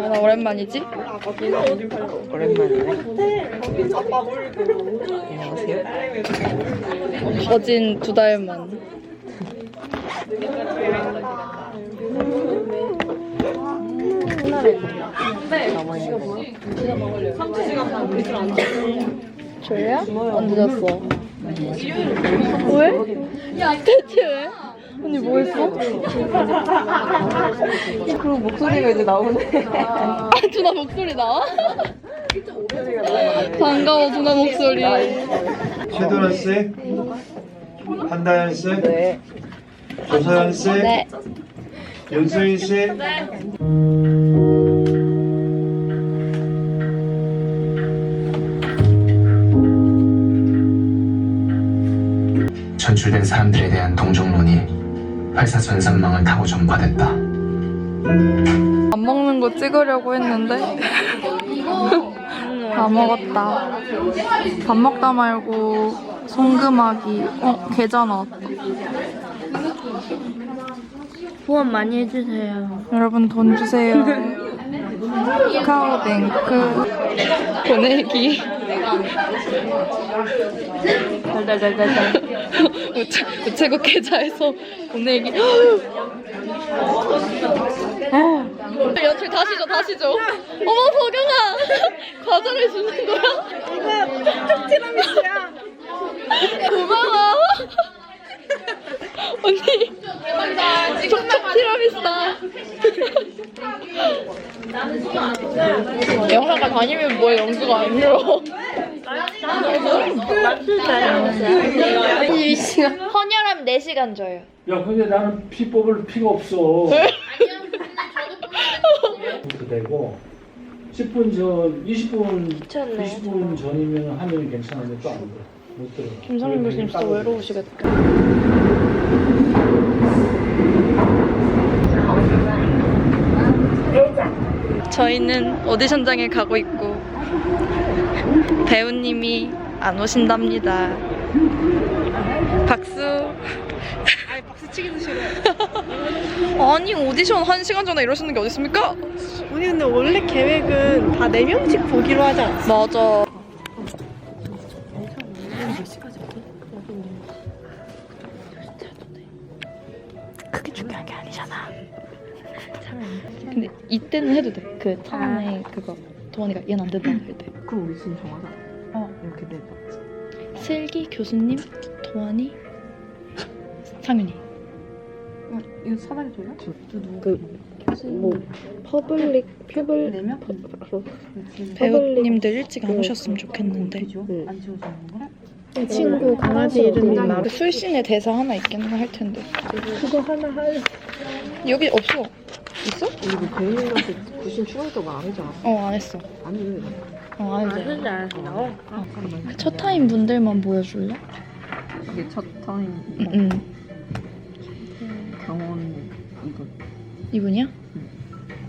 아, 나 오랜만이지? 오랜만이네. 안녕하세요. 거진 두 달만. 졸려? 안 늦었어. 왜? 대체 왜? 언니 뭐 했어? 그럼 목소리가 이제 나오네. 아, 누나 목소리 나와? 반가워, 누나 목소리. 최도란 씨, 한다현 씨, 네. 조서연 씨, 네. 윤수인 씨, 전출된 사람들에 대한 동정론이 회사 전산망을 타고 전파됐다. 안 먹는 거 찍으려고 했는데 다 먹었다. 밥 먹다 말고 송금하기. 어, 계좌 나왔다. 후원 많이 해주세요. 여러분 돈 주세요. 카카오뱅크 보내기. 달달달달달. 우체, 우체국 계좌에서 보내기. 어. 연출 다시 줘, 다시 줘. 어머, 보경아. 과자를 주는 거야? 이거 티라미수야. 고마워. 언니. 촉촉 티라미수다. 영화가 다니면 뭐해, 영수가 안 들어. 헌혈하면 4시간 줘요. 야, 근데 나는 피 뽑을 피가 없어. 되고 10분 전, 20분, 20분 전이면 하면 괜찮은데 또안 돼. 못 들어. 김성민 교수님 진짜 외로우시겠다. 저희는 오디션장에 가고 있고 배우님이 안 오신답니다. 박수. 아니 박수 치기도 싫어요. 아니 오디션 한 시간 전에 이러시는 게 어디 있습니까? 우리 근데 원래 계획은 다 4명씩 보기로 하지 않았어? 맞아. 그 처음에 그거 도원이가 얘는 안 된다 할 때. 그럼 우리 지금 정하자. 어. 이렇게 돼. 슬기 교수님, 도원이, 상윤이. 어, 이거 사다리 돌려? 뭐 퍼블릭 퓨블 네 명? 배우님들 일찍 안 오셨으면 좋겠는데. 안 지워주는 거야? 친구 강아지 이름이 나그 술신의 대사 하나 있기는 할 텐데. 그거 하나 할 여기 없어. 있어? 뭐 배우님한테 구신 추가했다고 안 않았어? 어, 안 했어. 아니 왜? 어, 안 했어. 안 나와. 아, 잠깐만. 첫 타임 분들만 보여줄래? 이게 첫 타임 응, 응. 경원 이거. 이분이야?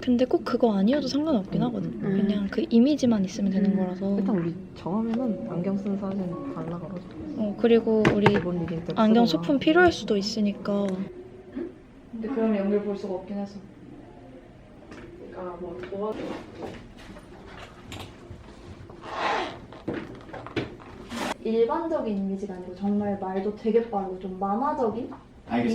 근데 꼭 그거 아니어도 상관없긴 하거든. 그냥 그 이미지만 있으면 되는 거라서. 일단 우리 정하면은 안경 쓴 사진 달라 그러자. 어, 그리고 우리 때 안경 쓰거나. 소품 필요할 수도 있으니까. 근데 그러면 연결 볼 수가 없긴 해서. 일반적인 이미지가 아니고 정말 말도 되게 빠르고 좀 만화적인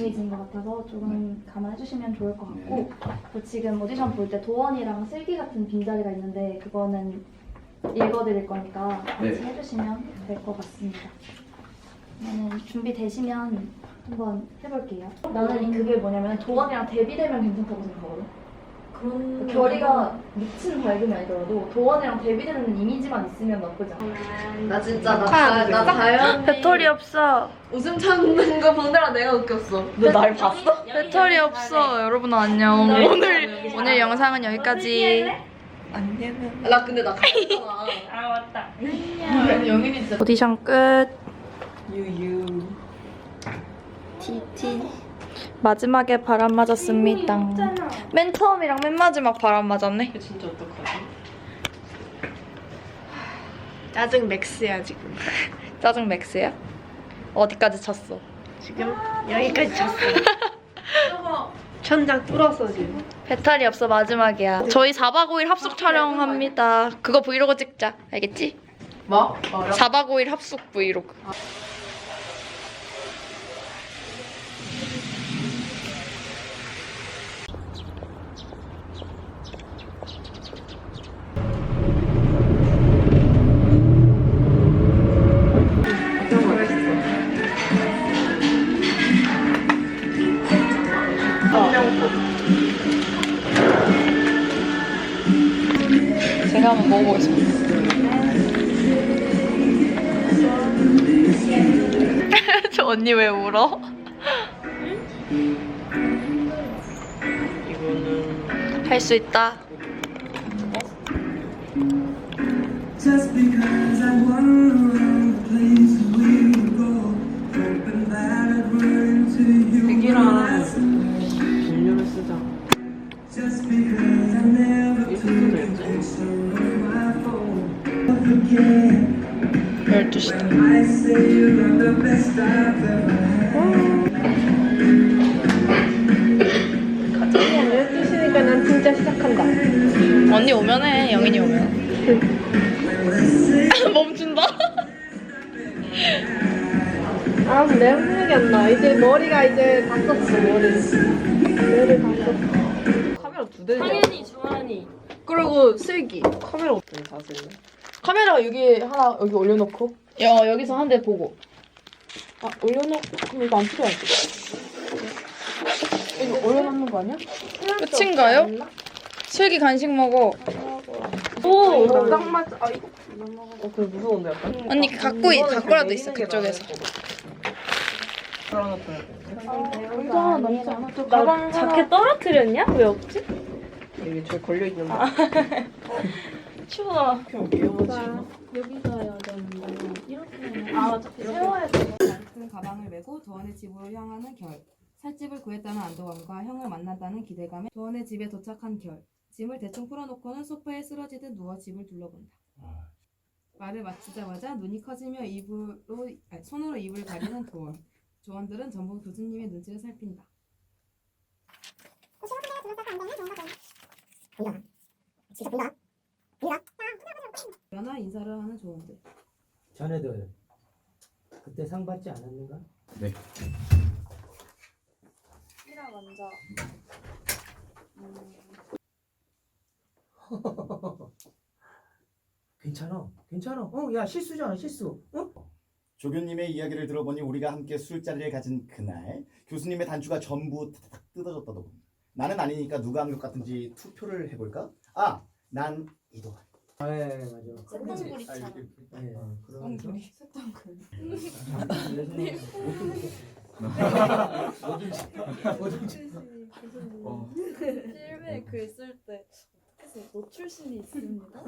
이미지인 것 같아서 조금 감안해 주시면 좋을 것 같고 또 지금 오디션 볼 때 도원이랑 슬기 같은 빈자리가 있는데 그거는 읽어드릴 거니까 같이 해주시면 될 것 같습니다. 그러면 준비되시면 한번 해볼게요. 나는 그게 뭐냐면 도원이랑 데뷔되면 괜찮다고 생각하거든. 그런 결이가 미친 밝음이 아니더라도 도원이랑 데뷔되는 이미지만 있으면 나쁘지 않아. 나 진짜 나, 다, 나 다현 배터리 없어. 웃음 참는 거 보느라 내가 웃겼어. 너 날 봤어? 배터리 없어. 여러분 안녕. 오늘 오늘 영상은 여기까지. 나 근데 나 가졌잖아. 아 맞다. 영민이 진짜 오디션 끝. 유유. 마지막에 바람 맞았습니다. 맨 처음이랑 맨 마지막 바람 맞았네. 진짜 어떡하지? 짜증 맥스야 지금. 짜증 맥스야? 어디까지 쳤어? 지금 여기까지 쳤어. 천장 뚫었어 지금. 배탈이 없어 마지막이야. 저희 4박 5일 합숙 촬영합니다. 그거 브이로그 찍자. 알겠지? 뭐? 뭐라? 4박 5일 합숙 브이로그. 제가 한번 먹어보겠습니다. 저 언니 왜 울어? 할 수 있다. 12시다. I say you're the best I've ever had. 오늘 12시니까 난 진짜 시작한다. 언니 오면 해. 영인이 오면. 멈춘다. 아, 내 생각이 안 나. 이제 머리가 이제 다 썼어, 머리. 머리 다 썼어. 카메라 두 대. 당연히, 주환이. 그리고 슬기. 카메라 없던 자세는. 카메라 여기 하나 여기 올려놓고. 야 여기서 한 대 보고. 아, 올려놓고. 그럼 이거 안 필요하지? 이거 올려놓는 거 아니야? 끝인가요? 슬기 간식 먹어. 오, 딱 맞아. 아, 이거. 어, 그래 무서운데 약간. 언니 갖고 있- 갖고라도 있어 그쪽에서. 그러놨다. 괜찮아, 남지 않아. 저나 가방 자켓 떨어뜨렸냐? 왜 없지? 여기 저기 걸려 있는데. 추워. 그냥 위험하지. 여기서 되는데 이렇게 아 맞아. 세워야 돼. 큰 가방을 메고 도원의 집으로 향하는 결. 살집을 구했다는 안도감과 형을 만났다는 기대감에 도원의 집에 도착한 결. 짐을 대충 풀어놓고는 소파에 쓰러지듯 누워 집을 둘러본다. 말을 마치자마자 눈이 커지며 입으로 아니, 손으로 입을 가리는 도원. 조원들은 전부 교수님의 눈치를 살핀다. 연하 인사를 하는 조원들. 자네들 그때 상 받지 않았는가? 이라 먼저. 괜찮아, 괜찮아. 어, 야 실수잖아, 실수. 어? 조교님의 이야기를 들어보니 우리가 함께 술자리를 가진 그날 교수님의 단추가 전부 탁탁 뜯어졌다더군. 나는 아니니까 누가 한 것 같은지 투표를 해볼까? 아, 난 이도환. 네, 맞아. 쇳덩구리처럼. 네, 그런 거. 실외 글 쓸 때 어떻게 노출신이 있습니다.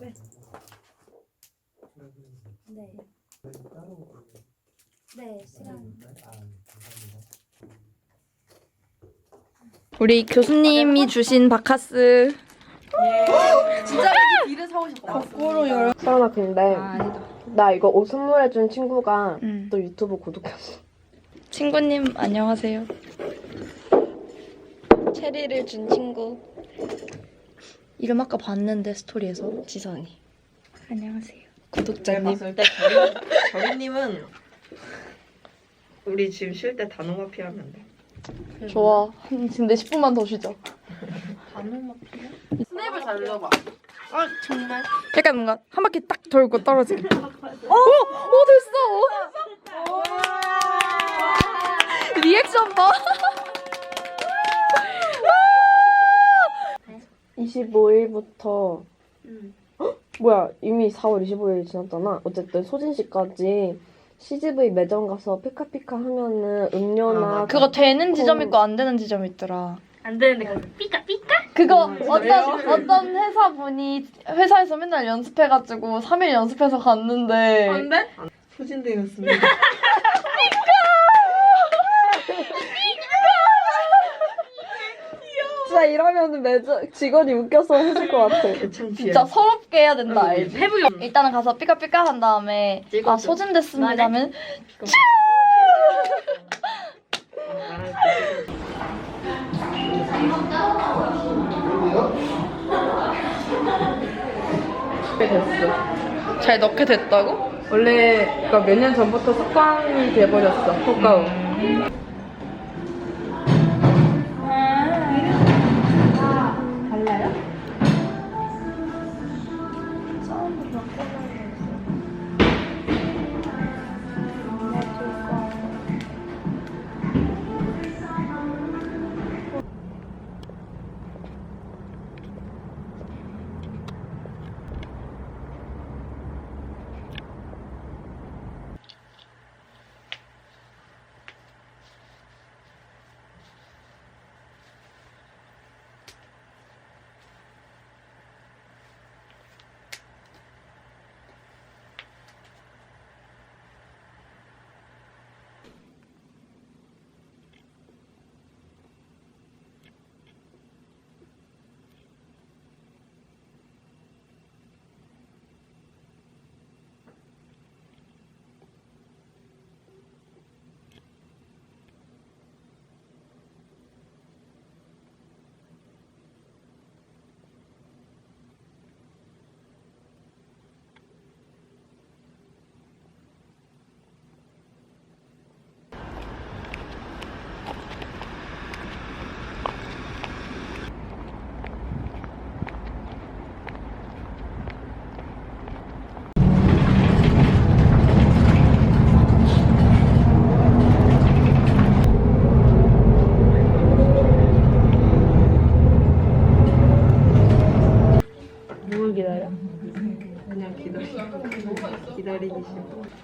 네. 네, 시간. 우리 교수님이 주신 바카스. 서연아, 근데 나 이거 옷 선물해준 친구가 음. 또 유튜브 구독했어. 친구님 안녕하세요. 체리를 준 친구. 이름 아까 봤는데 스토리에서 지선이. 안녕하세요. 구독자님. 봤을 때 결이, 결이님은 우리 지금 쉴 때 단어가 필요하면 돼. 좋아. 근데 10분만 더 쉬자. 스냅을 잘 눌러봐. 아 정말. 약간 뭔가 한 바퀴 딱 돌고 떨어지게. 어, 어 됐어. 리액션 봐. 25일부터 뭐야 이미 4월 25일 지났잖아. 어쨌든 소진 씨까지 CGV 매점 가서 피카피카 하면은 아, 음료나 맞아. 그거 되는 지점 있고 안 되는 지점 있더라. 안 되는데 그거 삐까 삐까? 그거 어떤 어떤 회사 분이 회사에서 맨날 연습해가지고 3일 연습해서 갔는데 돼? 소진되었습니다. 진짜 이러면 매저 직원이 웃겨서 해줄 것 같아. 진짜 서럽게 해야 된다 알지? 해보려. 일단은 가서 삐까삐까 한 다음에 아 찍어줘. 소진됐습니다 하면 잘 넣게 됐다고? 원래 그러니까 몇 년 전부터 습관이 돼버렸어 효과우.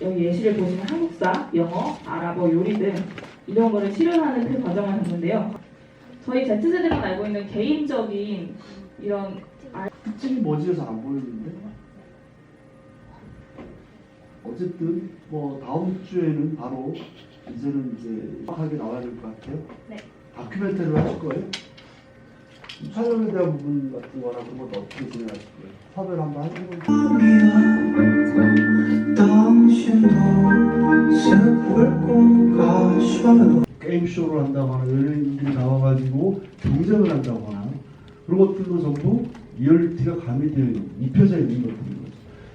여기 예시를 보시면 한국사, 영어, 아랍어, 요리 등 이런 거를 실현하는 그 과정을 봤는데요. 저희 Z세대만 알고 있는 개인적인 이런 특징이 뭐지 해서 안 보이는데? 어쨌든 뭐 다음 주에는 바로 이제는 이제 정확하게 나와야 될 것 같아요. 네. 다큐멘터리를 하실 거예요? 촬영에 대한 부분 같은 거나 그런 어떻게 진행하실 거예요? 섭외를 한번 해보고 게임쇼를 한다거나 연예인들이 나와가지고 경쟁을 한다거나 그런 것들도 전부 리얼리티가 가미되어 있는 입혀져 있는 거죠.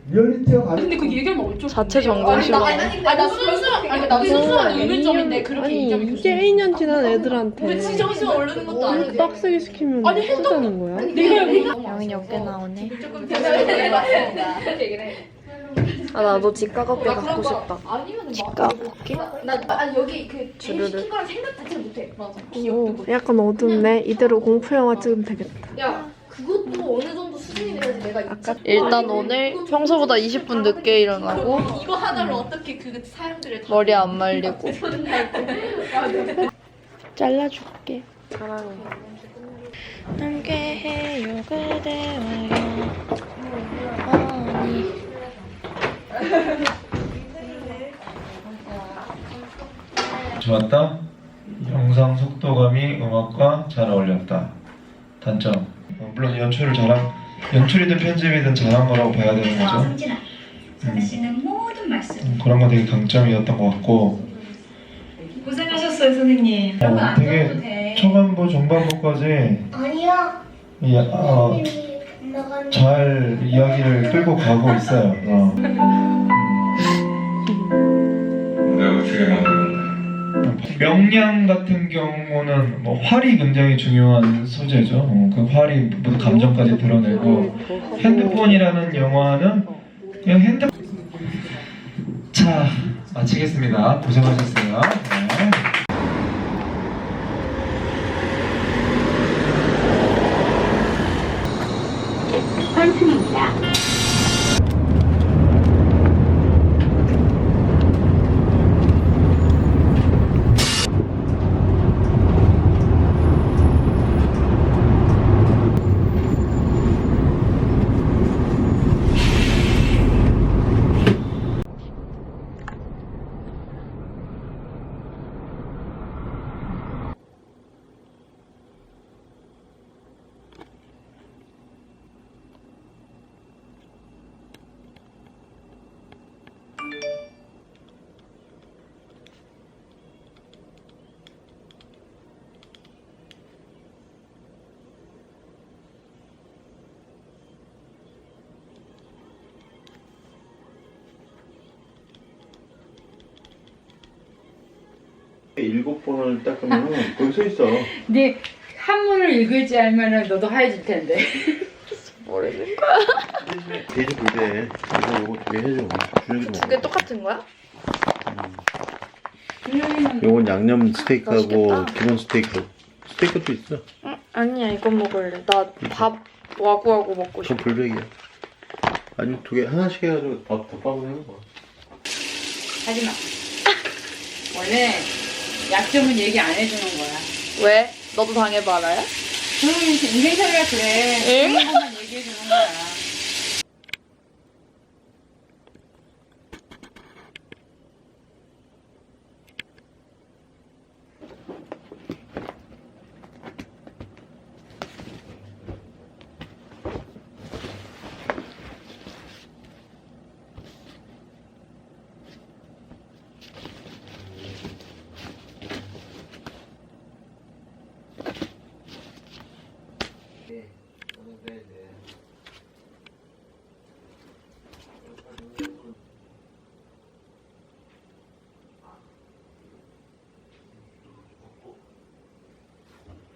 리얼리티가 가미 근데 그 얘기하면 어쩌? 자체 정관심으로. 아니 나 순수한 아니 나도 순수한 의문점인데 그렇게 아니 얘기하면 이게 2년 지난 애들한테 지정신 오르는 것도 뭘 아닌데. 빡세게 시키면 아니, 했던 쓰자는 거야? 내가 양이 어깨 나오네 조금 해. 아 나도 직가거피 갖고 싶다 아니면 직가거피? 나 아니 여기 그 주르륵. 시킨 거랑 생각 자체를 못해. 맞아. 오, 약간 어둡네. 이대로 공포 영화 찍으면 되겠다. 야 그것도 어느 정도 수준이 돼야지 내가 아까 일단 오늘 평소보다 20분 늦게 일어나고 이거 하나로 어떻게 그 사람들을 다 머리 안 말리고 잘라줄게. 함께해요 그대와요 아니 좋았다. 영상 속도감이 음악과 잘 어울렸다. 단점. 어, 물론 연출을 잘한 연출이든 편집이든 잘한 거라고 봐야 되는 거죠. 성진아, 선우 씨는 모든 말씀 음, 그런 거 되게 강점이었던 것 같고 고생하셨어요 선생님. 어, 되게 초반부 중반부까지 아니야. 이- 어, 잘 이야기를 끌고 가고 있어요. 어. 명량 같은 경우는 뭐 활이 굉장히 중요한 소재죠. 어, 그 활이 모두 감정까지 드러내고 핸드폰이라는 영화는 그냥 핸드. 자 마치겠습니다. 고생하셨어요. 일곱 번을 닦으면 거기 서 있어. 네 한문을 읽을 줄 알면은 너도 하얘질 텐데. 모르는 거야. 돼지 불대. 이거 요거 두 개 해줘. 준혁이도 두개 똑같은 거야? 준영이는 요건 양념 스테이크하고 맛있겠다. 기본 스테이크. 스테이크도 있어. 응? 아니야 이건 먹을래. 나 밥 와구와구 먹고 싶어. 전 불백이야. 아니 두 개 하나씩 해가지고 밥 덮밥을 해는 거야. 하지 마. 원래 약점은 얘기 안 해주는 거야. 왜? 너도 당해봐라야? 그러면 인생살이가 그래. 응? 그런 것만 얘기해 주는 거야.